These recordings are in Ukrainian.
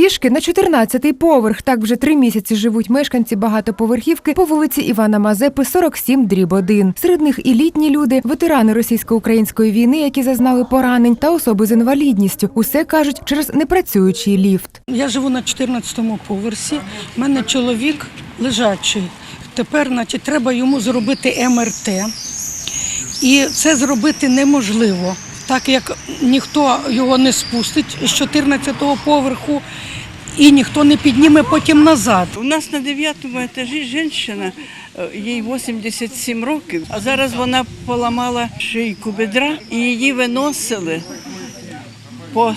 Пішки на 14-й поверх. Так вже три місяці живуть мешканці багатоповерхівки по вулиці Івана Мазепи, 47 дріб 1. Серед них і літні люди, ветерани російсько-української війни, які зазнали поранень, та особи з інвалідністю. Усе кажуть через непрацюючий ліфт. Я живу на 14-му поверсі. У мене чоловік лежачий. Тепер, значить, треба йому зробити МРТ. І це зробити неможливо, так як ніхто його не спустить з 14-го поверху і ніхто не підніме потім назад. У нас на дев'ятому етажі жінка, е, їй 87 років, а зараз вона поламала шийку бедра і її виносили по,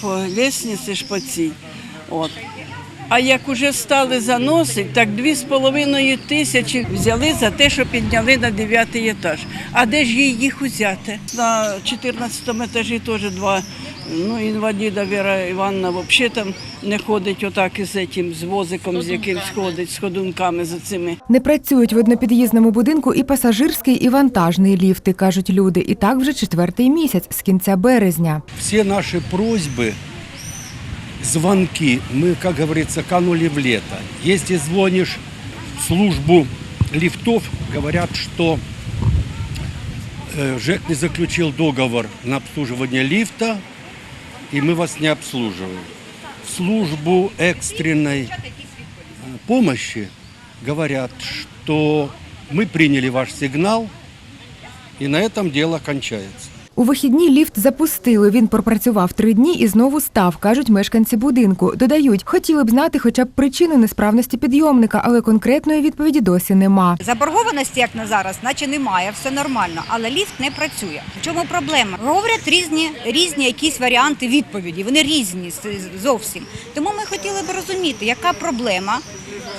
по лісниці цій. От. А як уже стали заносити, так дві з половиною тисячі взяли за те, що підняли на дев'ятий етаж. А де ж їй їх взяти? На 14 етажі теж два ну, інваліда Віра Івановна взагалі там не ходить отак із цим, з возиком, з яким ходить, з ходунками за цими. Не працюють в однопід'їзному будинку і пасажирський, і вантажний ліфти, кажуть люди. І так вже четвертий місяць з кінця березня. все наши просьбы, звонки, мы, как говорится, канули в лето. Если звонишь в службу лифтов, говорят, что э, ЖЭК не заключил договор на обслуживание лифта, и мы вас не обслуживаем. В службу экстренной э, помощи говорят, что мы приняли ваш сигнал, и на этом дело кончается. У вихідні ліфт запустили. Він пропрацював три дні і знову став, кажуть мешканці будинку. Додають, хотіли б знати хоча б причину несправності підйомника, але конкретної відповіді досі нема. Заборгованості, як на зараз, наче немає, все нормально, але ліфт не працює. В чому проблема? Говорять різні, різні якісь варіанти відповіді. Вони різні зовсім. Тому хотіли б розуміти, яка проблема,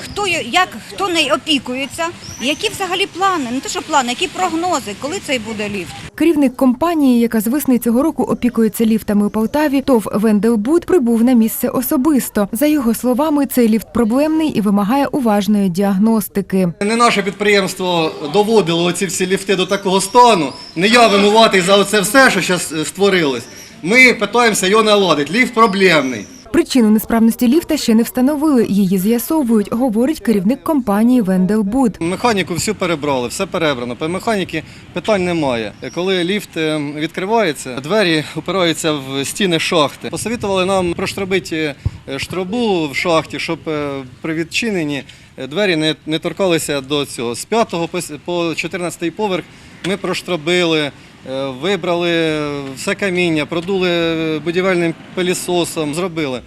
хто як хто нею опікується, які взагалі плани, не те, що плани, які прогнози, коли цей буде ліфт. Керівник компанії, яка з весни цього року опікується ліфтами у Полтаві, ТОВ Венделбуд прибув на місце особисто. За його словами, цей ліфт проблемний і вимагає уважної діагностики. Не наше підприємство доводило оці всі ліфти до такого стану. Не я винуватий за оце все, що зараз створилось. Ми питаємося його наладити. Ліфт проблемний. Причину несправності ліфта ще не встановили. Її з'ясовують, говорить керівник компанії Венделбуд. Механіку всю перебрали, все перебрано. По механіки питань немає. Коли ліфт е, відкривається, двері опираються в стіни шахти. Посовітували нам проштробити е, штробу в шахті, щоб е, при відчиненні двері не, не торкалися до цього. З 5 по с- по 14 поверх ми проштробили. Е, Вибрали все каміння, продули будівельним пилісосом, зробили.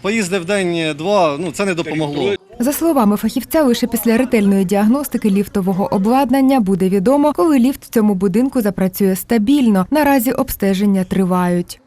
Поїздив день-два, ну це не допомогло. За словами фахівця, лише після ретельної діагностики ліфтового обладнання буде відомо, коли ліфт в цьому будинку запрацює стабільно. Наразі обстеження тривають.